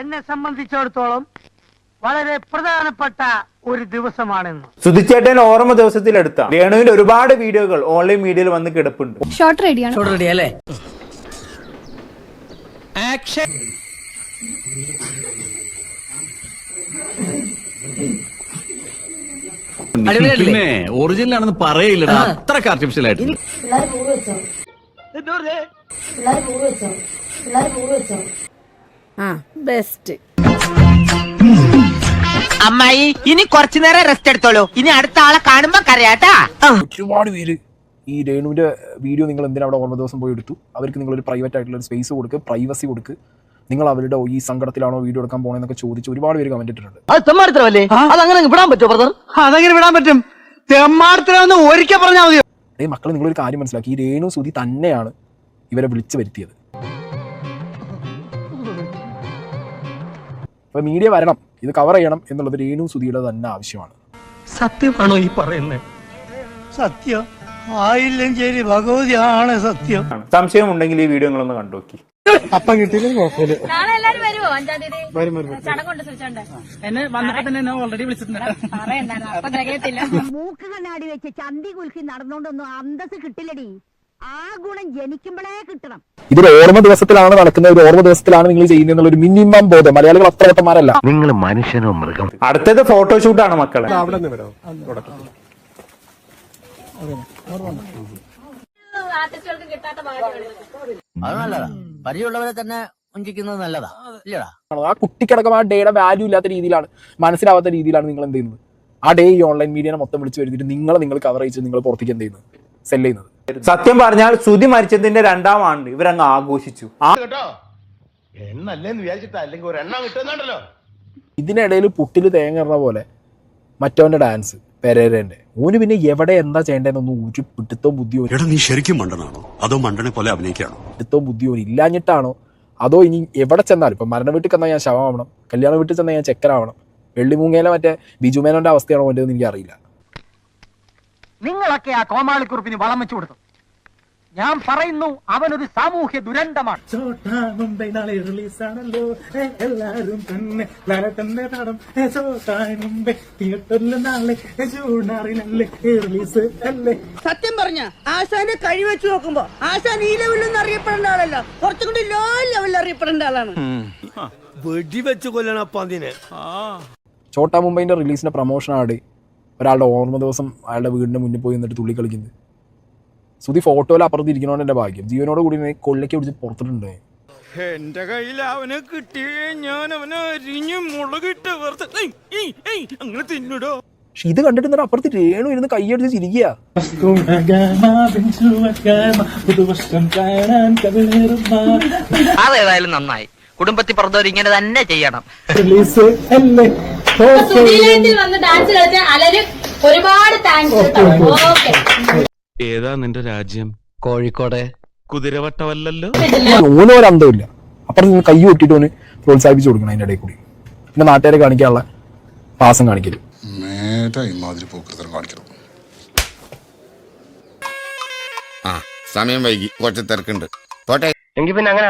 എന്നെ സംബന്ധിച്ചിടത്തോളം വളരെ പ്രധാനപ്പെട്ട ഒരു ദിവസമാണെന്ന്. സുധിച്ചേട്ടൻ ഓർമ്മ ദിവസത്തിലെടുത്ത രേണുവിന്റെ ഒരുപാട് വീഡിയോകൾ ഓൺലൈൻ മീഡിയയിൽ വന്ന് കിടപ്പുണ്ട്. ഷോർട്ട് റെഡിയാണ് റെഡി അല്ലേ? പിന്നെ ഒറിജിനൽ ആണെന്ന് പറയില്ലടാ. അത്ര ആർട്ടിഫിഷ്യൽ ആയിട്ട്. പിള്ളേർ പൂവ് വെച്ചോ. പിള്ളേർ വെച്ചോ ബെസ്റ്റ് അമ്മായി ഇനി കുറച്ചു നേരം റെസ്റ്റ് എടുത്തോളൂ. ഇനി അടുത്ത ആളെ കാണുമ്പോ കരയാട്ടാ. ഒരുപാട് പേര് ഈ രേണുവിന്റെ വീഡിയോ നിങ്ങൾ എന്തിനാ അവിടെ ഓർമ്മ ദിവസം പോയി എടുത്തു? അവർക്ക് നിങ്ങൾ ഒരു പ്രൈവറ്റ് ആയിട്ടുള്ള ഒരു സ്പേസ് കൊടുക്ക് പ്രൈവസി കൊടുക്ക്. നിങ്ങൾ അവരുടെ ഈ സങ്കടത്തിലാണോ വീഡിയോ എടുക്കാൻ പോണെന്നൊക്കെ ചോദിച്ച് ഒരുപാട് പേര് കമന്റ് ഇട്ടിട്ടുണ്ട്. അത് അതങ്ങനെ വിടാൻ പറ്റുമോ ബ്രദർ അതങ്ങനെ വിടാൻ പറ്റും. ഒരിക്കൽ പറഞ്ഞാൽ മതി. മക്കൾ നിങ്ങളൊരു കാര്യം മനസ്സിലാക്കി. ഈ രേണു സുധി തന്നെയാണ് ഇവരെ വിളിച്ചു വരുത്തിയത്. അപ്പൊ മീഡിയ വരണം ഇത് കവർ ചെയ്യണം എന്നുള്ളത് രേണു സുധിയുടെ തന്നെ ആവശ്യമാണ്. സത്യമാണോ ഈ പറയുന്നത് സത്യം. ആയില്ലെങ്കിൽ ഭഗവതിയാണ് സത്യം. സംശയം ഉണ്ടെങ്കിൽ ഈ വീഡിയോ നിങ്ങളൊന്ന് കണ്ടു നോക്കി നാളെ എല്ലാരും വരുമോ അഞ്ചാം തീയതി? ചടങ്ങുണ്ട് സുചോണ്ട് എന്നെ വന്നപ്പോ തന്നെ എന്നെ ഓൾറെഡി വിളിച്ചിട്ടുണ്ട്. അപ്പൊ മൂക്ക് കണ്ണാടി വെച്ച് ചന്തി കുൽക്കി നടന്നോണ്ടൊന്നും അന്തസ് കിട്ടില്ലടി. ആ ഗുണം ജനിക്കുമ്പോഴേ കിട്ടണം. ഇതൊരു ഓർമ്മ ദിവസത്തിലാണ് നടക്കുന്നത്. ഒരു ഓർമ്മ ദിവസത്തിലാണ് നിങ്ങൾ ചെയ്യുന്നത് ഒരു മിനിമം ബോധം. മലയാളികൾ അത്ര വട്ടന്മാരല്ല നിങ്ങൾ മനുഷ്യനോ മൃഗം? അടുത്തത് ഫോട്ടോഷൂട്ടാണ് മക്കളെ. അത് നല്ലതാ പരിചയമുള്ളവരെ തന്നെ വഞ്ചിക്കുന്നത് നല്ലതാ ഇല്ലടാ ആ കുട്ടിക്കടക്കം ആ ഡേയുടെ വാല്യൂ ഇല്ലാത്ത രീതിയിലാണ് മനസ്സിലാവാത്ത രീതിയിലാണ് നിങ്ങൾ എന്ത് ചെയ്യുന്നത്? ആ ഡേ ഈ ഓൺലൈൻ മീഡിയനെ മൊത്തം വിളിച്ചു വരുത്തിയിട്ട് നിങ്ങളെ നിങ്ങൾ കവർ ചെയ്ത് നിങ്ങൾ പുറത്തേക്ക് എന്ത് ചെയ്യുന്നത്? സെല്ല് ചെയ്യുന്നത്. സത്യം പറഞ്ഞാൽ ശ്രുതി മരിച്ചതിന്റെ രണ്ടാം ആണ് ഇവരങ്ങ് ആഘോഷിച്ചു. ആ എന്നല്ലേന്ന് വിചാരിച്ചിട്ടാ അല്ലെങ്കിൽ ഒരു എണ്ണം കിട്ടുന്നുണ്ടല്ലോ. ഇതിനിടയിൽ പുട്ടിൽ തേങ്ങ പോലെ മറ്റവന്റെ ഡാൻസ് പെരേരന്റെ. ഓന് പിന്നെ എവിടെ എന്താ ചെയ്യേണ്ടതെന്നൊന്നും ഒരു പിടുത്തവും ബുദ്ധിയോ എടാ നീ ശരിക്കും മണ്ടനാണോ? അതോ മണ്ടനെ പോലെ അഭിനയിക്കാണോ? പിടുത്തവും ബുദ്ധിയോ ഇല്ലാഞ്ഞിട്ടാണോ? അതോ ഇനി എവിടെ ചെന്നാലും ഇപ്പൊ മരണ വീട്ടിൽ ചെന്നാൽ ഞാൻ ശവമാവണം കല്യാണ വീട്ടിൽ ചെന്നാൽ ഞാൻ ചെക്കനാവണം വെള്ളിമൂങ്ങയിലെ മറ്റേ ബിജുമേനോന്റെ അവസ്ഥയാണോ എന്റെ എനിക്ക് അറിയില്ല നിങ്ങളൊക്കെ ആ കോമാളിക്കുറിപ്പിന് വളം വെച്ചു കൊടുത്തു. ഞാൻ പറയുന്നു അവനൊരു സാമൂഹ്യ ദുരന്തമാണ്. മുംബൈ നാളെ റിലീസാണല്ലോ. എല്ലാരും തന്നെ തന്നെ തടം മുംബൈ തിയേറ്ററിൽ നാളെ ജൂണാറിനല്ലേ റിലീസ് അല്ലേ? സത്യം പറഞ്ഞ ആശാന്റെ കഴി വെച്ച് നോക്കുമ്പോ ആശാൻ ഈ ലെവലിൽ അറിയപ്പെടേണ്ട ആളല്ല. കുറച്ചും കൂടി ലോ ലെവലിൽ അറിയപ്പെടേണ്ട ആളാണ്. വെടിവെച്ച് കൊല്ലണപ്പാ അതിനെ ചോട്ടാ മുംബൈന്റെ റിലീസിന്റെ പ്രൊമോഷൻ ആട്. ഒരാളുടെ ഓർമ്മ ദിവസം അയാളുടെ വീടിന്റെ മുന്നിൽ പോയി നിന്നിട്ട് തുള്ളി കളിക്കുന്നത് സുതി ഫോട്ടോയിൽ അപ്പുറത്ത് ഇരിക്കണോണ്ട് എന്റെ ഭാഗ്യം. ജീവനോട് കൂടി കൊള്ളയ്ക്ക് പിടിച്ച് പുറത്തിട്ടുണ്ട്. എന്റെ കയ്യിൽ അവനെ കിട്ടിയേ ഞാൻ അവനെ അരിഞ്ഞ് മുളകിട്ട് അങ്ങനെ തിന്നിടോ. പക്ഷെ ഇത് കണ്ടിട്ട് എന്നിട്ട് അപ്പുറത്ത് രേണു ഇരുന്ന് കൈയടിച്ച് ചിരിക്കുക അതേതായാലും നന്നായി. കുടുംബത്തിൽ പറഞ്ഞവർ ഇങ്ങനെ തന്നെ ചെയ്യണം. വന്ന് ഡാൻസ് കളിച്ച ഒരുപാട് താങ്ക്സ് ഓക്കെ ഏതാ നിന്റെ രാജ്യം? കോഴിക്കോടെ. കുതിരവട്ടമല്ലല്ലോ? ഓനോ ഒരു അന്തമില്ല അപ്പുറത്ത് നിന്ന് കൈ കൊട്ടിട്ട് ഓന് പ്രോത്സാഹിപ്പിച്ചു കൊടുക്കണം അതിന്റെ ഇടയിൽ കൂടി. പിന്നെ നാട്ടുകാരെ കാണിക്കാനുള്ള പാസം കാണിക്കൽ. നേരെ ഇമാതിരി പോക്കൃതം കാണിക്കണം. ആ സമയം വൈകി. കുറച്ച് തിരക്കുണ്ട്. പോട്ടെ. എങ്കിൽ പിന്നെ അങ്ങനെ